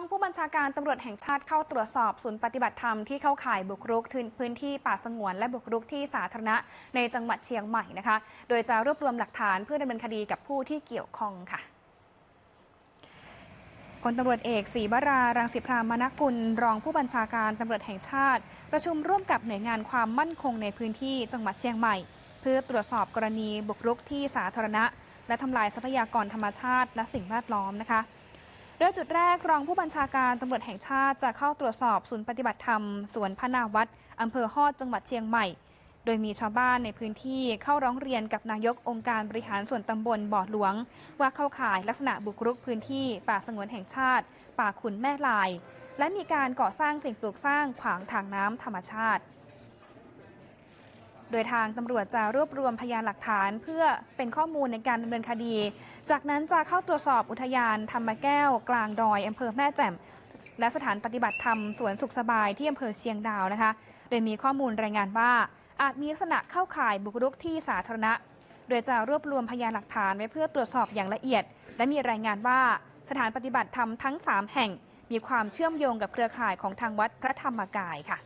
องผู้บัญชาการตำรวจแห่งชาติเข้าตรวจสอบศูนย์ปฏิบัติธรรมที่เข้าข่ายบุกรุกพื้นที่ป่าสงวนและบุกรุกที่สาธารณะในจังหวัดเชียงใหม่นะคะ โดยจะรวบรวมหลักฐานเพื่อดำเนินคดีกับผู้ที่เกี่ยวข้องค่ะพลตำรวจเอกศรีวรา รังสิพรามนกุล รองผู้บัญชาการตำรวจแห่งชาติ ประชุมร่วมกับหน่วยงานความมั่นคงในพื้นที่จังหวัดเชียงใหม่ เพื่อตรวจสอบกรณีบุกรุกที่สาธารณะ และทำลายทรัพยากรธรรมชาติและสิ่งแวดล้อมนะคะ โดยจุดแรกรองผู้บัญชาการตำรวจแห่งชาติจะเข้าตรวจสอบศูนย์ปฏิบัติธรรม สวนพนาวัดอำเภอฮอดจังหวัดเชียงใหม่ โดยมีชาวบ้านในพื้นที่เข้าร้องเรียนกับนายกองค์การบริหารส่วนตำบลบ่อหลวง ว่าเข้าข่ายลักษณะบุกรุกพื้นที่ ป่าสงวนแห่งชาติ ป่าขุนแม่ลาย และมีการก่อสร้างสิ่งปลูกสร้างขวางทางน้ำธรรมชาติ โดยทางตำรวจจะรวบรวมพยานหลักฐาน เพื่อเป็นข้อมูลในการดำเนินคดี จากนั้นจะเข้าตรวจสอบอุทยานธรรมแก้ว กลางดอยอำเภอแม่แจ่ม และสถานปฏิบัติธรรมสวนสุขสบายที่อำเภอเชียงดาวนะคะ โดยมีข้อมูลรายงานว่า อาจมีลักษณะเข้าข่ายบุกรุกที่สาธารณะ โดยจะรวบรวมพยานหลักฐานไว้เพื่อตรวจสอบอย่างละเอียด และมีรายงานว่าสถานปฏิบัติธรรมทั้ง 3 แห่ง มีความเชื่อมโยงกับเครือข่ายของทางวัดพระธรรมกายค่ะ